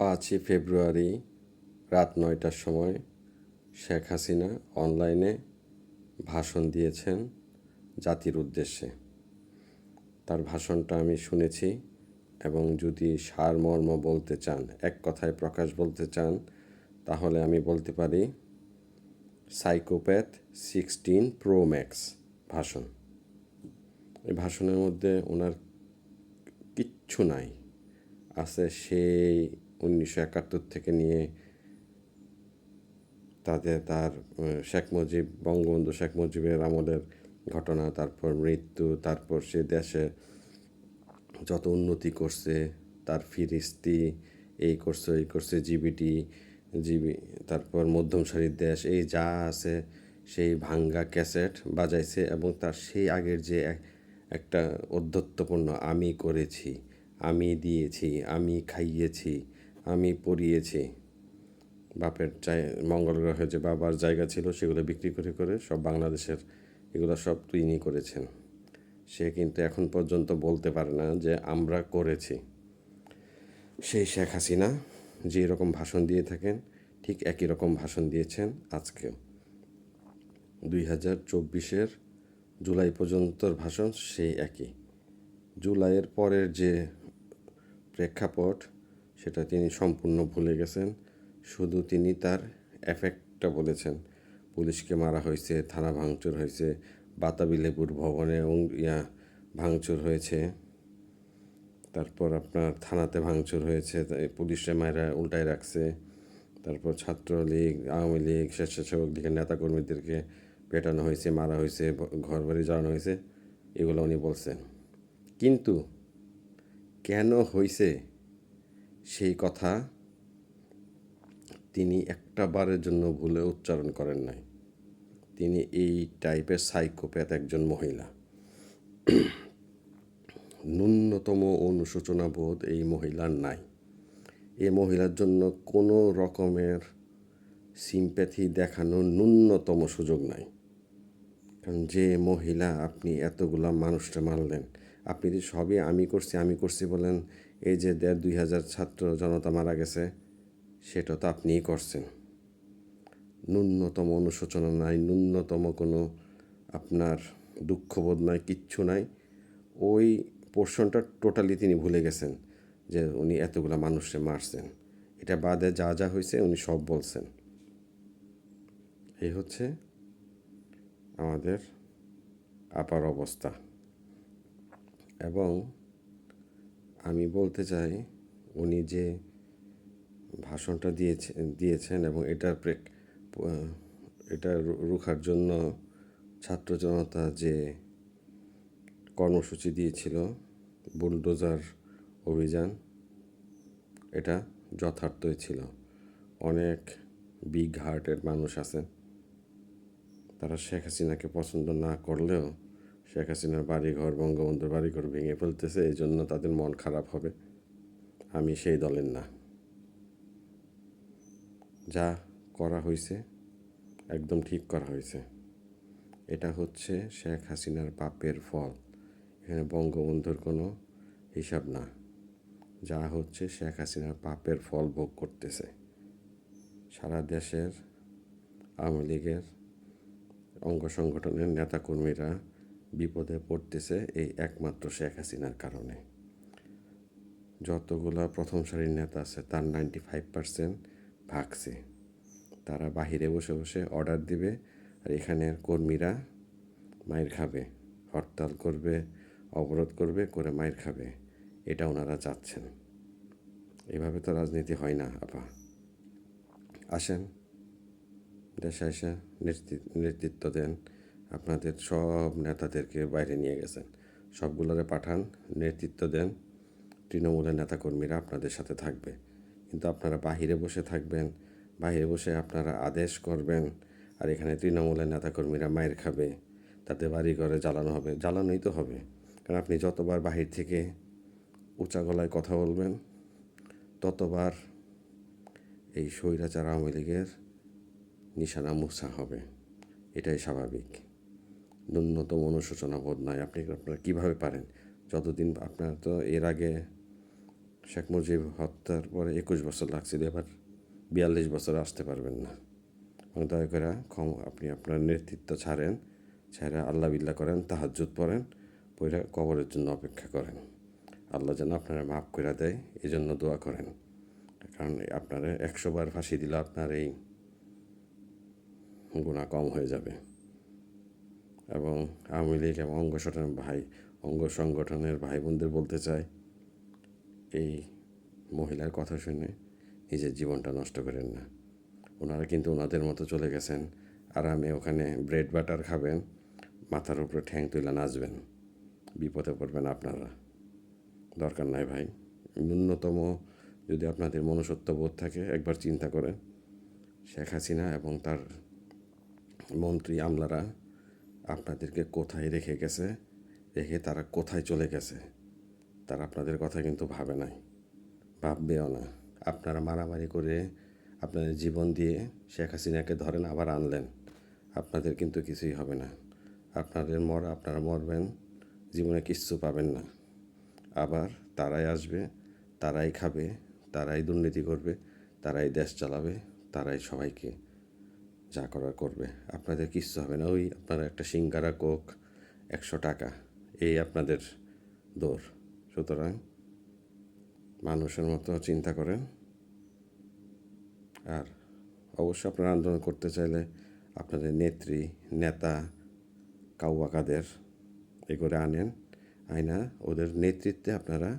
পাঁচই ফেব্রুয়ারি রাত নয়টার সময় শেখ হাসিনা অনলাইনে ভাষণ দিয়েছেন জাতির উদ্দেশ্যে। তার ভাষণটা আমি শুনেছি এবং যদি সারমর্ম বলতে চান, এক কথায় প্রকাশ বলতে চান, তাহলে আমি বলতে পারি সাইকোপ্যাথ সিক্সটিন প্রো ম্যাক্স ভাষণ। এই ভাষণের মধ্যে ওনার কিচ্ছু নাই। আছে সেই উনিশশো একাত্তর থেকে নিয়ে তাদের তার শেখ মুজিব, বঙ্গবন্ধু শেখ মুজিবের আমলের ঘটনা, তারপর মৃত্যু, তারপর সে দেশে যত উন্নতি করছে, তার ফিরিস্তি, এই করছে এই করছে, জিবিটি, জিবি, তারপর মধ্যম সারির দেশ, এই যা আছে, সেই ভাঙ্গা ক্যাসেট বাজাইছে এবং তার সেই আগের যে এক- একটা অধ্যত্বপূর্ণ আমি করেছি, আমি দিয়েছি, আমি খাইয়েছি আমি পড়িয়েছি। বাপের চাই, মঙ্গল গ্রহে যে বাবার জায়গা ছিল সেগুলো বিক্রি করে করে সব বাংলাদেশের এগুলো সব তিনি করেছেন। সে কিন্তু এখন পর্যন্ত বলতে পারে না যে আমরা করেছি। সেই শেখ হাসিনা যে রকম ভাষণ দিয়ে থাকেন, ঠিক একই রকম ভাষণ দিয়েছেন আজকেও দুই হাজার চব্বিশের জুলাই পর্যন্তর ভাষণ সেই একই। জুলাইয়ের পরের যে প্রেক্ষাপট সেটা তিনি সম্পূর্ণ ভুলে গেছেন। শুধু তিনি তার এফেক্টটা বলেছেন। পুলিশকে মারা হয়েছে, থানা ভাঙচুর হয়েছে, বাতাবি লেবুর ভবনে ইয়া ভাঙচুর হয়েছে, তারপর আপনার থানাতে ভাঙচুর হয়েছে পুলিশে মায়েরা উল্টায় রাখছে, তারপর ছাত্রলীগ, আওয়ামী লীগ, স্বেচ্ছাসেবক লীগের নেতাকর্মীদেরকে পেটানো হয়েছে, মারা হয়েছে ঘর বাড়ি জ্বালানো হয়েছে, এগুলো উনি বলছেন। কিন্তু কেন হয়েছে সেই কথা তিনি একটা বারের জন্য ভুলে উচ্চারণ করেন নাই। তিনি এই টাইপের সাইকোপ্যাথ একজন মহিলা। ন্যূনতম অনুশোচনা বোধ এই মহিলার নাই। এই মহিলার জন্য কোনো রকমের সিম্প্যাথি দেখানোর ন্যূনতম সুযোগ নাই। কারণ যে মহিলা আপনি এতগুলা মানুষটা মারলেন, আপনি যে সবই আমি করছি আমি করছি বলেন এই যে দেড় দুই হাজার ছাত্র জনতা মারা গেছে, সেটা তো আপনিই করছেন। ন্যূনতম অনুশোচনা নাই, ন্যূনতম কোনো আপনার দুঃখবোধ নাই, কিচ্ছু নাই। ওই পোর্শনটা টোটালি তিনি ভুলে গেছেন যে উনি এতগুলা মানুষে মারছেন। এটা বাদে যা যা হয়েছে উনি সব বলছেন। এই হচ্ছে আমাদের আপার অবস্থা। এবং আমি বলতে চাই, উনি যে ভাষণটা দিয়েছে, দিয়েছেন এবং এটার প্রেক এটা রুখার জন্য ছাত্র জনতা যে কর্মসূচি দিয়েছিল, বুলডোজার অভিযান, এটা যথার্থই ছিল। অনেক বিগ হার্টের মানুষ আছেন। তারা শেখ হাসিনাকে পছন্দ না করলেও শেখ হাসিনার বাড়িঘর, বঙ্গবন্ধুর বাড়িঘর ভেঙে ফেলতেছে এই জন্য তাদের মন খারাপ হবে। আমি সেই দলের না। যা করা হয়েছে, একদম ঠিক করা হয়েছে। এটা হচ্ছে শেখ হাসিনার পাপের ফল। এখানে বঙ্গবন্ধুর কোনো হিসাব না। যা হচ্ছে শেখ হাসিনার পাপের ফল ভোগ করতেছে। সারা দেশের আওয়ামী লীগের অঙ্গ সংগঠনের নেতাকর্মীরা বিপদে পড়তেছে এই একমাত্র শেখ হাসিনার কারণে। যতগুলো প্রথম সারির নেতা আছে, তার নাইনটি ফাইভ পার্সেন্ট ভাগছে। তারা বাহিরে বসে বসে অর্ডার দিবে আর এখানের কর্মীরা মায়ের খাবে, হরতাল করবে, অবরোধ করবে, করে মায়ের খাবে। এটা ওনারা চাচ্ছেন। এভাবে তো রাজনীতি হয় না, আপা। আসেন, দেশে এসে নেতৃত্ব দেন। আপনাদের সব নেতাদেরকে বাইরে নিয়ে গেছেন। সবগুলোরে পাঠান, নেতৃত্ব দেন। তৃণমূলের নেতাকর্মীরা আপনাদের সাথে থাকবে। কিন্তু আপনারা বাহিরে বসে থাকবেন বাইরে বসে আপনারা আদেশ করবেন, আর এখানে তৃণমূলের নেতাকর্মীরা মায়ের খাবে, তাতে বাড়ি ঘরে জ্বালানো হবে। জ্বালানোই তো হবে। কারণ আপনি যতবার বাহির থেকে উঁচা গলায় কথা বলবেন, ততবার এই স্বৈরাচার আওয়ামী লীগের নিশানা মুছা হবে। এটাই স্বাভাবিক। ন্যূনতম অনুশোচনা বোধ নয় আপনি আপনারা কীভাবে পারেন? যতদিন আপনার তো এর আগে শেখ মুজিব হত্যার পরে একুশ বছর লাগছিল এবার বিয়াল্লিশ বছর আসতে পারবেন না। মানে দয়া করে ক্ষম, আপনি আপনার নেতৃত্ব ছাড়েন ছেড়ে আল্লাহ বিল্লাহ করেন, তাহাজ্জুদ পড়েন পড়ে কবরের জন্য অপেক্ষা করেন। আল্লাহ যেন আপনারা মাফ করে দেয় এই জন্য দোয়া করেন। কারণ আপনারা একশো বার ফাঁসি দিলে আপনার এই গুণা কম হয়ে যাবে। এবং আওয়ামী লীগ এবং অঙ্গ সংগঠনের ভাই, অঙ্গ সংগঠনের ভাই বোনদের বলতে চাই এই মহিলার কথা শুনে নিজের জীবনটা নষ্ট করেন না। ওনারা কিন্তু ওনাদের মতো চলে গেছেন আরামে ওখানে ব্রেড বাটার খাবেন, মাথার উপরে ঠ্যাং তুলে নাচবেন। বিপদে পড়বেন আপনারা। দরকার নাই ভাই। ন্যূনতম যদি আপনাদের মনুষ্যত্ব বোধ থাকে, একবার চিন্তা করেন। শেখ হাসিনা এবং তার মন্ত্রী আমলারা আপনাদেরকে কোথায় রেখে গেছে, রেখে তারা কোথায় চলে গেছে, তারা আপনাদের কথা কিন্তু ভাবে নাই, ভাববেও না। আপনারা মারামারি করে আপনাদের জীবন দিয়ে শেখ হাসিনাকে ধরেন, আবার আনলেন। আপনাদের কিন্তু কিছুই হবে না। আপনাদের মর, আপনারা মরবেন, জীবনে কিচ্ছু পাবেন না। আবার তারাই আসবে, তারাই খাবে, তারাই দুর্নীতি করবে, তারাই দেশ চালাবে, তারাই সবাইকে যা করার করবে। আপনাদের কিচ্ছু হবে না। ওই আপনারা একটা সিঙ্গারা, কোক, একশো টাকা। এই আপনাদের দৌড় সুতরাং মানুষের মতো চিন্তা করেন। আর অবশ্যই আপনারা আন্দোলন করতে চাইলে আপনাদের নেত্রী, নেতা, কাউয়াকাদের এ করে আনেন। আয়না ওদের নেতৃত্বে আপনারা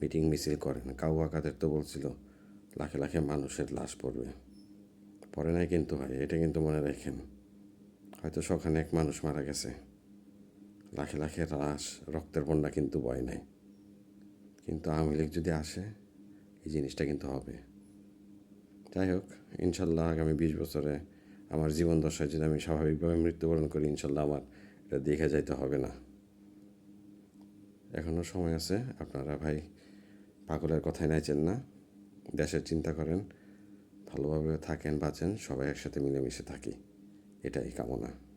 মিটিং মিছিল করেন। কাউয়াকাদের তো বলছিল, লাখে লাখে মানুষের লাশ পড়বে। পরে নাই কিন্তু ভাই, এটা কিন্তু মনে রাখেন। হয়তো সখানে এক মানুষ মারা গেছে। লাখে লাখে লাশ রক্তের বন্যা কিন্তু বয় নাই। কিন্তু আওয়ামী লীগ যদি আসে, এই জিনিসটা কিন্তু হবে। যাই হোক, ইনশাল্লাহ আগামী বিশ বছরে আমার জীবন দশায় যদি আমি স্বাভাবিকভাবে মৃত্যুবরণ করি, ইনশাল্লাহ আমার এটা দেখে যাইতে হবে না। এখনও সময় আছে, আপনারা ভাই পাগলের কথাই নাইছেন না। দেশের চিন্তা করেন ভালোভাবে থাকেন বাঁচেন সবাই একসাথে মিলেমিশে থাকি। এটাই কামনা।